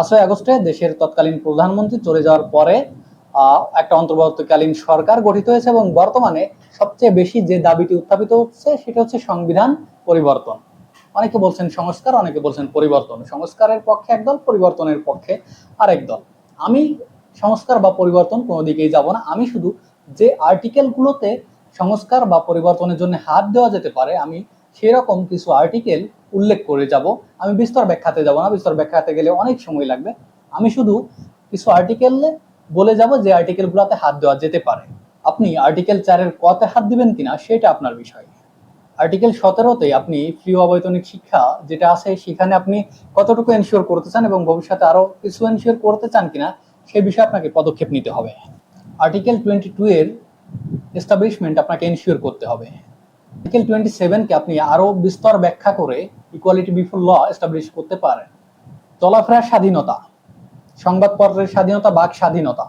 পাঁচই আগস্টে দেশের তৎকালীন প্রধানমন্ত্রী চলে যাওয়ার পরে একটা অন্তর্বর্তীকালীন সরকার গঠিত হয়েছে এবং বর্তমানে সবচেয়ে বেশি যে দাবিটি উত্থাপিত হচ্ছে সেটা হচ্ছে সংবিধান পরিবর্তন। অনেকে বলছেন সংস্কার, অনেকে বলছেন পরিবর্তন। সংস্কারের পক্ষে একদল, পরিবর্তনের পক্ষে আরেক দল। আমি সংস্কার বা পরিবর্তন কোনো দিকেই যাব না। আমি শুধু যে আর্টিকেলগুলোতে সংস্কার বা পরিবর্তনের জন্য হাত দেওয়া যেতে পারে, আমি সেরকম কিছু আর্টিকেল উল্লেখ করে যাব। আমি বিস্তর ব্যাখ্যাতে যাব না, বিস্তর ব্যাখ্যাতে গেলে অনেক সময় লাগবে। আমি শুধু কিছু আর্টিকেল বলে যাব যে আর্টিকেলগুলোতে হাত দেওয়া যেতে পারে। আপনি আর্টিকেল চারের কতে হাত দিবেন কিনা, সেটা আপনার বিষয়। আর্টিকেল সতেরোতে আপনি ফ্রি অবৈতনিক শিক্ষা যেটা আছে, সেখানে আপনি কতটুকু এনশিওর করতে চান এবং ভবিষ্যতে আরও কিছু এনশিওর করতে চান কিনা সেই বিষয়ে আপনাকে পদক্ষেপ নিতে হবে। আর্টিকেল টোয়েন্টি টু এর এস্টাবলিশমেন্ট আপনাকে এনশিওর করতে হবে। আর্টিকেল টোয়েন্টি সেভেনকে আপনি আরও বিস্তর ব্যাখ্যা করে বিফোর ল এস্টাবলিশ করতে পারেন। চলাফেরার স্বাধীনতা, সংবাদপত্রের স্বাধীনতা, বাক স্বাধীনতা,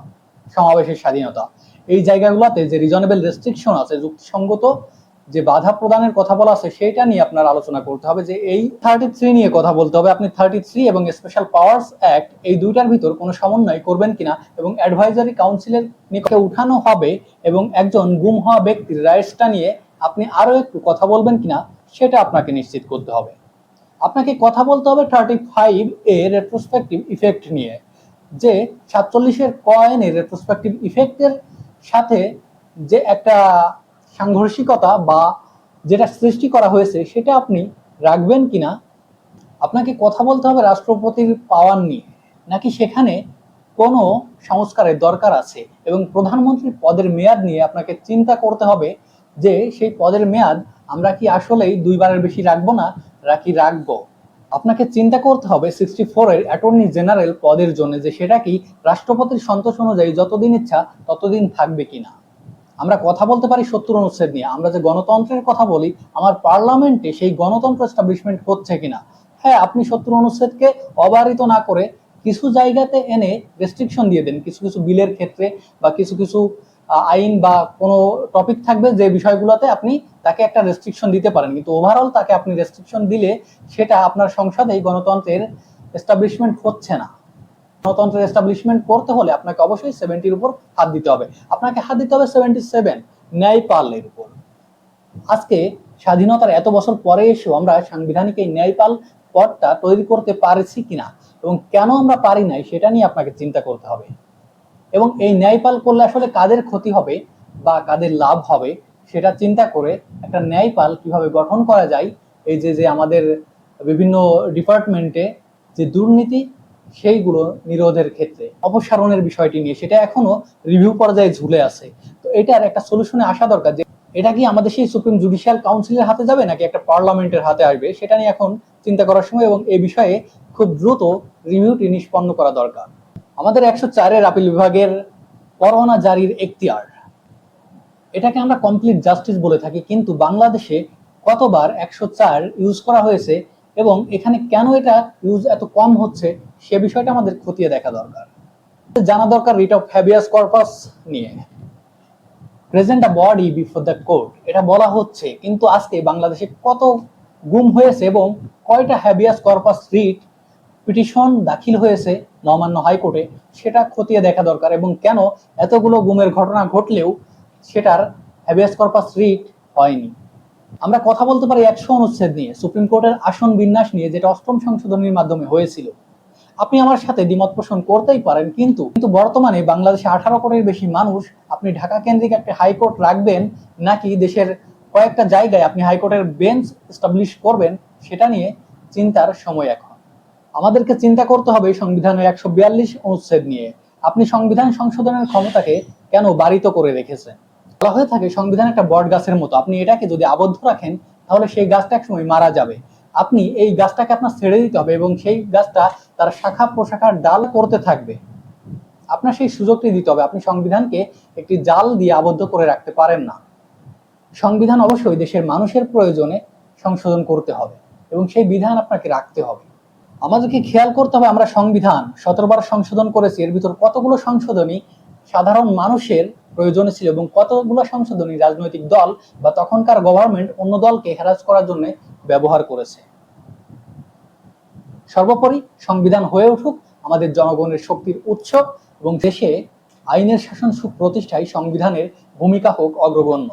সমাবেশের স্বাধীনতা, এই জায়গাগুলোতে যে রিজনেবল রেস্ট্রিকশন আছে, যুক্তিসঙ্গত যে বাধা প্রদানের কথা বলা আছে সেটা নিয়ে আপনার আলোচনা করতে হবে যে এই থার্টি থ্রি নিয়ে কথা বলতে হবে। আপনি থার্টি থ্রি এবং স্পেশাল পাওয়ার্স অ্যাক্ট এই দুইটার ভিতর কোনো সমন্বয় করবেন কিনা এবং অ্যাডভাইজারি কাউন্সিলের নিকটে উঠানো হবে এবং একজন গুম হওয়া ব্যক্তির রাইটসটা নিয়ে আপনি আরও একটু কথা বলবেন কিনা, সেটা আপনাকে নিশ্চিত করতে হবে। আপনাকে কথা বলতে হবে thirty five A retrospective effect নিয়ে, যে সাতচল্লিশের কয়েনের রেট্রোস্পেক্টিভ ইফেক্টের সাথে যে একটা সাংঘর্ষিকতা বা যেটা সৃষ্টি করা হয়েছে, সেটা আপনি রাখবেন কিনা, আপনাকে কথা বলতে হবে রাষ্ট্রপতির পাওয়ার নিয়ে, নাকি সেখানে কোনো সংস্কারের দরকার আছে এবং প্রধানমন্ত্রীর পদের মেয়াদ নিয়ে আপনাকে চিন্তা করতে হবে যে সেই পদের মেয়াদ আমরা কি আসলেই দুইবারের বেশি রাখব না, নাকি রাখব? আপনাকে চিন্তা করতে হবে সিক্সটি ফোরের অ্যাটর্নি জেনারেল পদের জন্য যে সেটা কি রাষ্ট্রপতির সন্তোষ অনুযায়ী যতদিন ইচ্ছা ততদিন থাকবে কিনা। আমরা কথা বলতে পারি সত্তর অনুচ্ছেদ নিয়ে। আমরা যে গণতন্ত্রের কথা বলি, আমার পার্লামেন্টে সেই গণতন্ত্র এস্টাবলিশমেন্ট হচ্ছে কিনা? হ্যাঁ আপনি সত্তর অনুচ্ছেদকে অবারিত না করে কিছু জায়গাতে এনে রেস্ট্রিকশন দিয়ে দেন। কিছু কিছু বিলের ক্ষেত্রে বা কিছু কিছু আইন বা কোনো টপিক থাকবে যে বিষয়গুলোতে আপনি তাকে একটা রেস্ট্রিকশন দিতে পারেন। কিন্তু ওভারঅল তাকে আপনি রেস্ট্রিকশন দিলে সেটা আপনার সংসদে এই গণতন্ত্রের এস্টাবলিশমেন্ট হচ্ছে না। গণতন্ত্রের এস্টাবলিশমেন্ট করতে হলে আপনাকে অবশ্যই সেভেন্টির উপর হাত দিতে হবে। আপনাকে হাত দিতে হবে সেভেন্টি সেভেন ন্যায়পালের উপর। আজকে স্বাধীনতার এত বছর পরে এসেও আমরা সাংবিধানিক এই ন্যায়পাল পদটা তৈরি করতে পারছি কিনা এবং কেন আমরা পারি নাই সেটা নিয়ে আপনাকে চিন্তা করতে হবে। এবং এই ন্যায়পাল করলে আসলে কাদের ক্ষতি হবে বা কাদের লাভ হবে, সেটা চিন্তা করে একটা ন্যায়পাল কীভাবে গঠন করা যায়, এই যে যে আমাদের বিভিন্ন ডিপার্টমেন্টে যে দুর্নীতি, সেইগুলো নিরোধের ক্ষেত্রে, অপসারণের বিষয়টি নিয়ে, সেটা এখনও রিভিউ পর্যায়ে ঝুলে আছে। তো এটার একটা সলিউশনে আসা দরকার যে, এটা কি আমাদের সেই সুপ্রিম জুডিশিয়াল কাউন্সিলের হাতে যাবে, নাকি একটা পার্লামেন্টের হাতে আসবে, সেটা নিয়ে এখন চিন্তা করার সময় এবং এ বিষয়ে খুব দ্রুত রিভিউটি নিষ্পন্ন করা দরকার। আমাদের একশো চারের আপিল বিভাগের করোনা জারির এখতিয়ার। এটাকে আমরা কমপ্লিট জাস্টিস বলে থাকি, কিন্তু বাংলাদেশে কতবার একশো চার ইউজ করা হয়েছে এবং এখানে কেন এটা ইউজ এত কম হচ্ছে, সে বিষয়টা আমাদের খতিয়ে দেখা দরকার। জানা দরকার রিট অফ হ্যাবিয়াস কর্পাস নিয়ে। Present a body before the court এটা বলা হচ্ছে, কিন্তু আজকে বাংলাদেশে কত গুম হয়েছে এবং কয়টা হ্যাবিয়াস কর্পাস রিট পিটিশন দাখিল হয়েছে নবান্ন হাইকোর্টে সেটা খতিয়ে দেখা দরকার এবং কেন এতগুলো গুমের ঘটনা ঘটলেও সেটার হ্যাবিয়াস কর্পাস রিট হয়নি। আমরা কথা বলতে পারি একশো অনুচ্ছেদ নিয়ে, সুপ্রিম কোর্টের আসন বিন্যাস নিয়ে, যেটা অষ্টম সংশোধনীর মাধ্যমে হয়েছিল। আপনি আমার সাথে দ্বিমত পোষণ করতেই পারেন, কিন্তু কিন্তু বর্তমানে বাংলাদেশে আঠারো কোটির বেশি মানুষ আপনি ঢাকা কেন্দ্রিক একটা হাইকোর্ট রাখবেন নাকি দেশের কয়েকটা জায়গায় আপনি হাইকোর্টের বেঞ্চ এস্টাবলিশ করবেন, সেটা নিয়ে চিন্তার সময় এখন। আমাদেরকে চিন্তা করতে হবে সংবিধানের একশো বিয়াল্লিশ অনুচ্ছেদ নিয়ে। আপনি সংবিধান সংশোধনের ক্ষমতাকে কেন বারিত করে রেখেছেন? বলা হয়ে থাকে সংবিধান একটা বট গাছের মতো। আপনি এটাকে যদি আবদ্ধ রাখেন, তাহলে সেই গাছটা একসময় মারা যাবে। আপনি এই গাছটাকে আপনার ছেড়ে দিতে হবে এবং সেই গাছটা তার শাখা প্রশাখার ডাল করতে থাকবে। আপনার সেই সুযোগটি দিতে হবে। আপনি সংবিধানকে একটি জাল দিয়ে আবদ্ধ করে রাখতে পারেন না। সংবিধান অবশ্যই দেশের মানুষের প্রয়োজনে সংশোধন করতে হবে এবং সেই বিধান আপনাকে রাখতে হবে। আমাদেরকে খেয়াল করতে হবে আমরা সংবিধান সতেরোবার সংশোধন করেছি, এর ভিতর কতগুলো সংশোধনী সাধারণ মানুষের প্রয়োজনে ছিল এবং কতগুলো সংশোধনী রাজনৈতিক দল বা তখনকার গভর্নমেন্ট অন্য দলকে হ্যারাস করার জন্য ব্যবহার করেছে। সর্বোপরি সংবিধান হয়ে উঠুক, আমাদের জনগণের শক্তির উৎস এবং দেশে আইনের শাসন সুপ্রতিষ্ঠায় সংবিধানের ভূমিকা হোক অগ্রগণ্য।